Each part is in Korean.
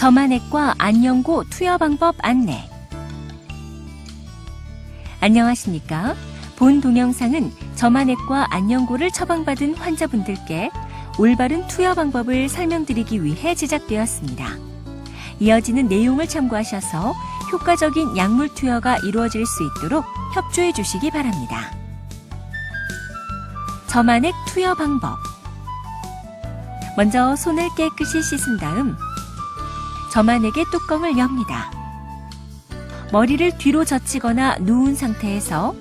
저만액과 안녕고 투여 방법 안내. 안녕하십니까? 본 동영상은 저만액과 안녕고를 처방받은 환자분들께 올바른 투여 방법을 설명드리기 위해 제작되었습니다. 이어지는 내용을 참고하셔서 효과적인 약물 투여가 이루어질 수 있도록 협조해 주시기 바랍니다. 저만액 투여 방법. 먼저 손을 깨끗이 씻은 다음 저만액의 뚜껑을 엽니다. 머리를 뒤로 젖히거나 누운 상태에서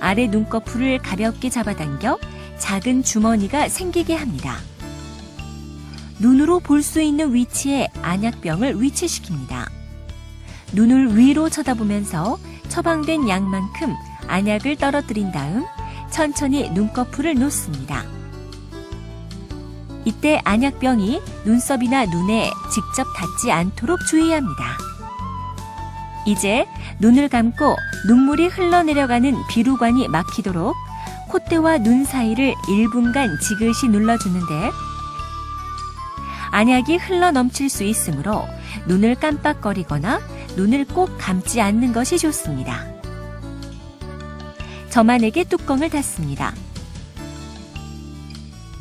아래 눈꺼풀을 가볍게 잡아당겨 작은 주머니가 생기게 합니다. 눈으로 볼 수 있는 위치에 안약병을 위치시킵니다. 눈을 위로 쳐다보면서 처방된 약만큼 안약을 떨어뜨린 다음 천천히 눈꺼풀을 놓습니다. 이때 안약병이 눈썹이나 눈에 직접 닿지 않도록 주의합니다. 이제 눈을 감고 눈물이 흘러내려가는 비루관이 막히도록 콧대와 눈 사이를 1분간 지그시 눌러주는데 안약이 흘러 넘칠 수 있으므로 눈을 깜빡거리거나 눈을 꼭 감지 않는 것이 좋습니다. 저만에게 뚜껑을 닫습니다.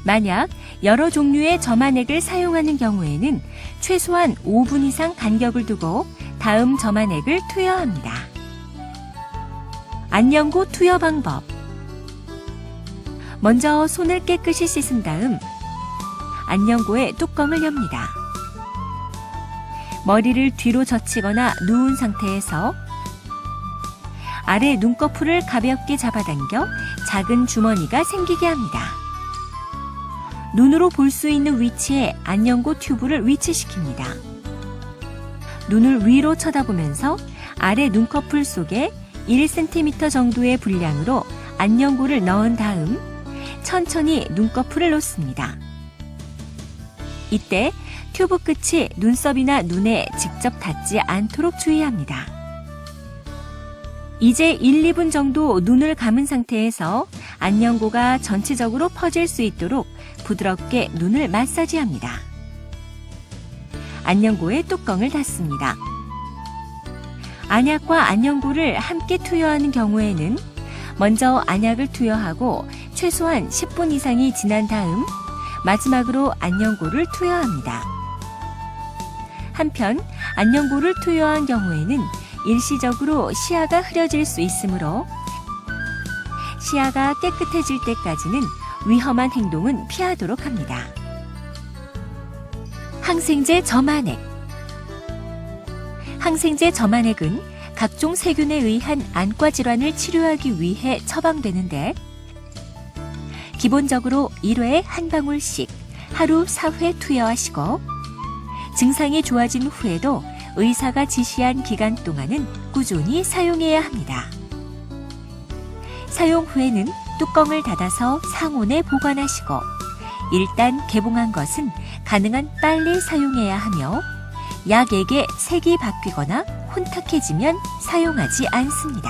만약 여러 종류의 점안액을 사용하는 경우에는 최소한 5분 이상 간격을 두고 다음 점안액을 투여합니다. 안녕고 투여 방법. 먼저 손을 깨끗이 씻은 다음 안녕고의 뚜껑을 엽니다. 머리를 뒤로 젖히거나 누운 상태에서 아래 눈꺼풀을 가볍게 잡아당겨 작은 주머니가 생기게 합니다. 눈으로 볼 수 있는 위치에 안녕고 튜브를 위치시킵니다. 눈을 위로 쳐다보면서 아래 눈꺼풀 속에 1cm 정도의 분량으로 안녕고를 넣은 다음 천천히 눈꺼풀을 놓습니다. 이때 튜브 끝이 눈썹이나 눈에 직접 닿지 않도록 주의합니다. 이제 1, 2분 정도 눈을 감은 상태에서 안녕고가 전체적으로 퍼질 수 있도록 부드럽게 눈을 마사지합니다. 안녕고의 뚜껑을 닫습니다. 안약과 안녕고를 함께 투여하는 경우에는 먼저 안약을 투여하고 최소한 10분 이상이 지난 다음 마지막으로 안녕고를 투여합니다. 한편 안녕고를 투여한 경우에는 일시적으로 시야가 흐려질 수 있으므로 시야가 깨끗해질 때까지는 위험한 행동은 피하도록 합니다. 항생제 점안액 항생제 점안액은 각종 세균에 의한 안과 질환을 치료하기 위해 처방되는데 기본적으로 1회에 한 방울씩 하루 4회 투여하시고 증상이 좋아진 후에도 의사가 지시한 기간 동안은 꾸준히 사용해야 합니다. 사용 후에는 뚜껑을 닫아서 상온에 보관하시고 일단 개봉한 것은 가능한 빨리 사용해야 하며 약액의 색이 바뀌거나 혼탁해지면 사용하지 않습니다.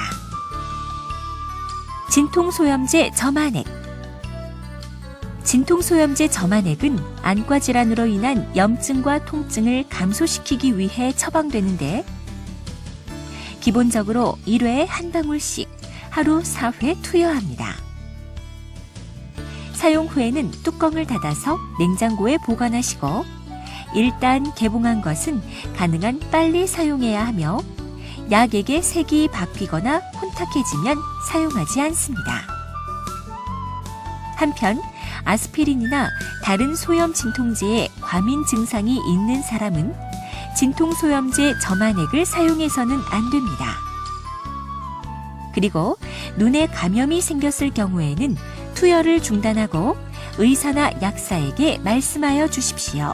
진통소염제 점안액 진통소염제 점안액은 안과 질환으로 인한 염증과 통증을 감소시키기 위해 처방되는데 기본적으로 1회에 한 방울씩 하루 4회 투여합니다. 사용 후에는 뚜껑을 닫아서 냉장고에 보관하시고 일단 개봉한 것은 가능한 빨리 사용해야 하며 약액의 색이 바뀌거나 혼탁해지면 사용하지 않습니다. 한편 아스피린이나 다른 소염 진통제에 과민 증상이 있는 사람은 진통소염제 점안액을 사용해서는 안 됩니다. 그리고 눈에 감염이 생겼을 경우에는 투여를 중단하고 의사나 약사에게 말씀하여 주십시오.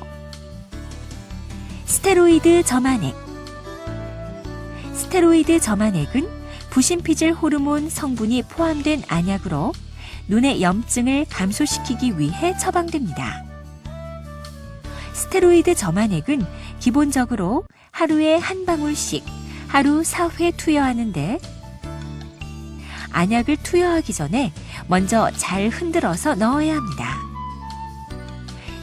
스테로이드 점안액 스테로이드 점안액은 부신피질 호르몬 성분이 포함된 안약으로 눈의 염증을 감소시키기 위해 처방됩니다. 스테로이드 점안액은 기본적으로 하루에 한 방울씩 하루 4회 투여하는데 안약을 투여하기 전에 먼저 잘 흔들어서 넣어야 합니다.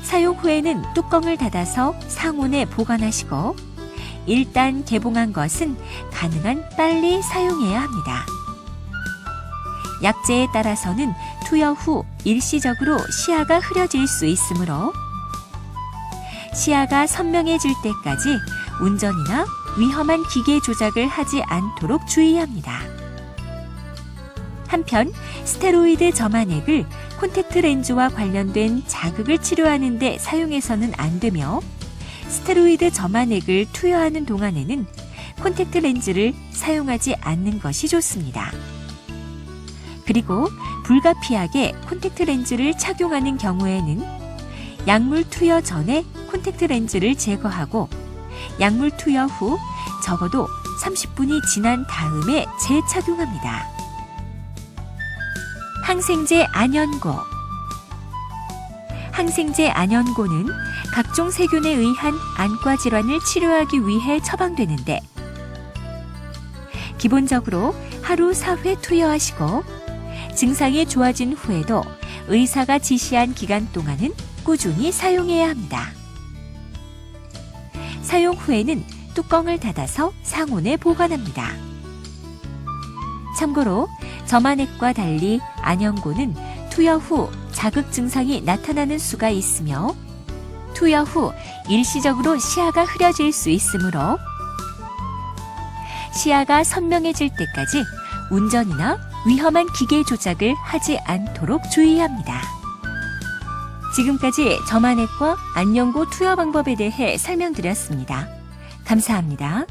사용 후에는 뚜껑을 닫아서 상온에 보관하시고 일단 개봉한 것은 가능한 빨리 사용해야 합니다. 약재에 따라서는 투여 후 일시적으로 시야가 흐려질 수 있으므로 시야가 선명해질 때까지 운전이나 위험한 기계 조작을 하지 않도록 주의합니다. 한편 스테로이드 점안액을 콘택트 렌즈와 관련된 자극을 치료하는 데 사용해서는 안 되며 스테로이드 점안액을 투여하는 동안에는 콘택트 렌즈를 사용하지 않는 것이 좋습니다. 그리고 불가피하게 콘택트 렌즈를 착용하는 경우에는 약물 투여 전에 콘택트 렌즈를 제거하고 약물 투여 후 적어도 30분이 지난 다음에 재착용합니다. 항생제 안연고 항생제 안연고는 각종 세균에 의한 안과 질환을 치료하기 위해 처방되는데 기본적으로 하루 4회 투여하시고 증상이 좋아진 후에도 의사가 지시한 기간 동안은 꾸준히 사용해야 합니다. 사용 후에는 뚜껑을 닫아서 상온에 보관합니다. 참고로 점안액과 달리 안연고는 투여 후 자극 증상이 나타나는 수가 있으며 투여 후 일시적으로 시야가 흐려질 수 있으므로 시야가 선명해질 때까지 운전이나 위험한 기계 조작을 하지 않도록 주의합니다. 지금까지 점안액과 안연고 투여 방법에 대해 설명드렸습니다. 감사합니다.